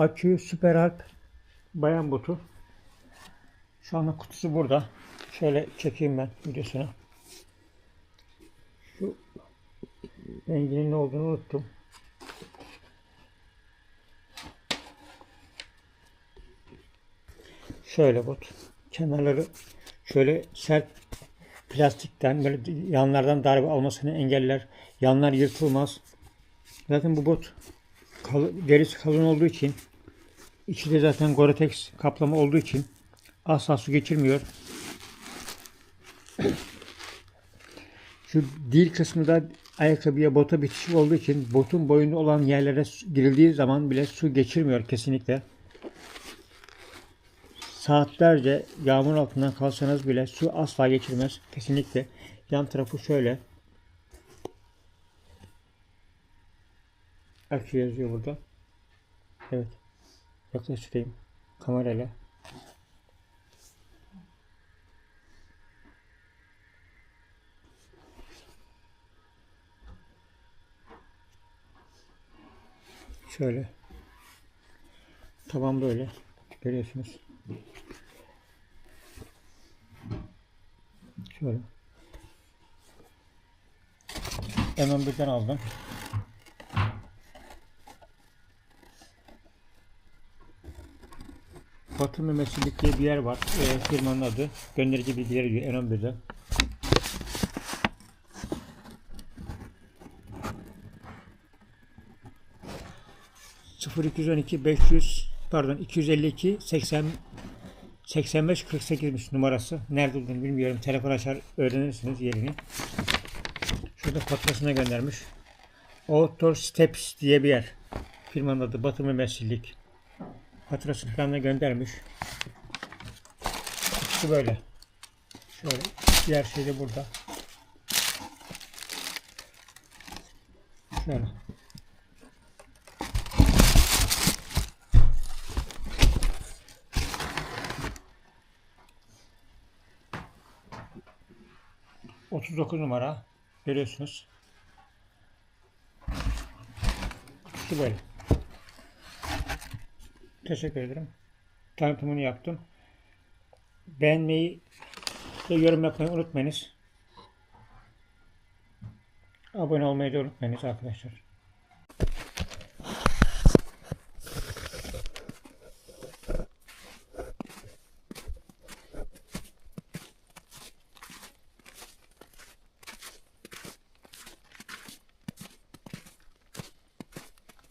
Akü Super Alp bayan botu. Şu anda kutusu burada. Şöyle çekeyim ben videosunu. Şu renginin ne olduğunu unuttum. Şöyle bot. Kenarları şöyle sert plastikten böyle yanlardan darbe almasını engeller. Yanlar yırtılmaz. Zaten bu bot kal- derisi kalın olduğu için içi de zaten Gore-Tex kaplama olduğu için asla su geçirmiyor. Şu dil kısmı da ayakkabıya bota bitişik olduğu için botun boyunda olan yerlere girildiği zaman bile su geçirmiyor kesinlikle. Saatlerce yağmur altından kalsanız bile su asla geçirmez. Kesinlikle. Yan tarafı şöyle. Akü yazıyor burada. Evet. Yaklaştırayım kamerayla. Şöyle. Taban böyle. Görüyorsunuz. Şöyle. Hemen birden aldım. Batı Memesilik diye bir yer var. E, firmanın adı. Gönderici bilgileri diyor N11'de. Sıfır 212 500 pardon 252 80 85 48'miş numarası. Nerede olduğunu bilmiyorum. Telefon açar öğrenirsiniz yerini. Şurada faturasına göndermiş. Outdoor Steps diye bir yer. Firmanın adı Batı Memesilik. Faturasını falan göndermiş. Kutusu böyle. Şöyle. Diğer şey de burada. Şöyle. Otuz dokuz numara. Görüyorsunuz. Kutusu böyle. Teşekkür ederim. Tanıtımını yaptım. Beğenmeyi ve yorum yapmayı unutmayınız. Abone olmayı da unutmayınız arkadaşlar.